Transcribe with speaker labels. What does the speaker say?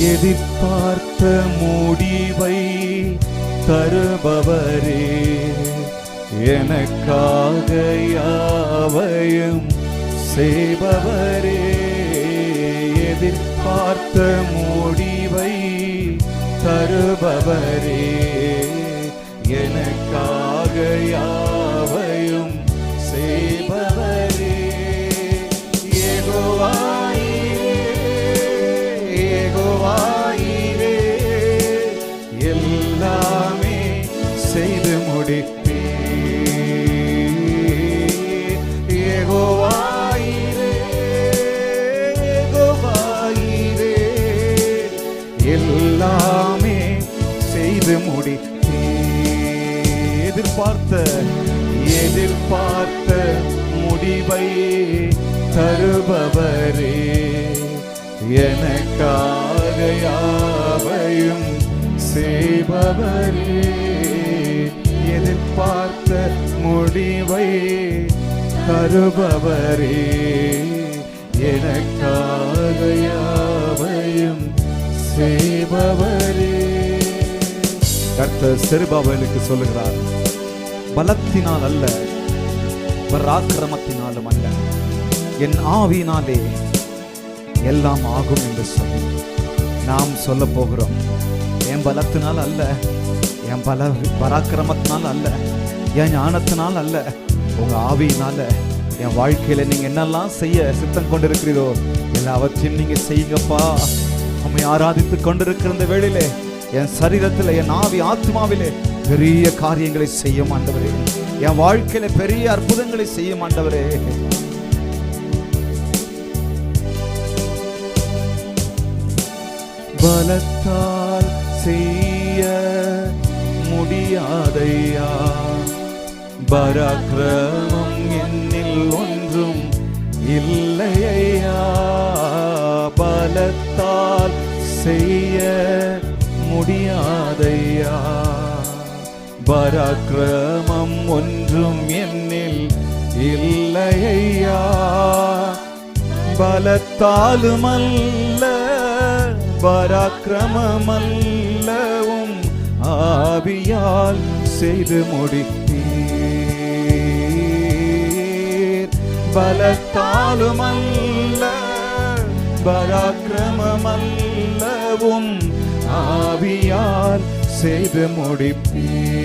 Speaker 1: எதிர்பார்த்த முடிவை தருபவரே. எனக்காக யாவையும் செய்பவரே. எதிர்பார்த்த முடிவை தருபவரே. எனக்காக யா எல்லாமே செய்து முடி எதிர்பார்த்த எதிர்பார்த்த முடிவை தருபவரே. எனக்காக யாவையும் செய்பவரே. எதிர்பார்த்த முடிவை தருபவரே. எனக்காக செய்பவரே கர்த்தர் செருபாபேலுக்கு சொல்லுகிறார் பலத்தினால் அல்ல பராக்கிரமத்தினாலும் அல்ல. என் ஆவினாலே எல்லாம் ஆகும் என்று சொல்லி நாம் சொல்ல போகிறோம். என் பலத்தினால் அல்ல என் பல பராக்கிரமத்தினால் அல்ல என் ஞானத்தினால் அல்ல. உங்க ஆவியினால என் வாழ்க்கையில நீங்க என்னெல்லாம் செய்ய சித்தம் கொண்டிருக்கிறீரோ எல்லாவற்றையும் நீங்க செய்யுங்கப்பா. உண்மை ஆராதித்து கொண்டிருக்கிற இந்த வேளையிலே என் சரீரத்தில் என் ஆவி ஆத்மாவிலே பெரிய காரியங்களை செய்ய மாட்டவரே என் வாழ்க்கையில பெரிய அற்புதங்களை செய்ய மாட்டவரே பலத்தால் செய்ய முடியாதையா? பராக்கிரமம் என்னில் ஒன்று முடியாதையா? பராக்கிரமம் ஒன்றும் என்னில் இல்லையா? பலத்தாலும் அல்ல பராக்கிரமமல்லவும் ஆவியால் செய்து முடித்தீர். பலத்தாலும் அல்ல ஆவியார் செய்து முடிப்பேன்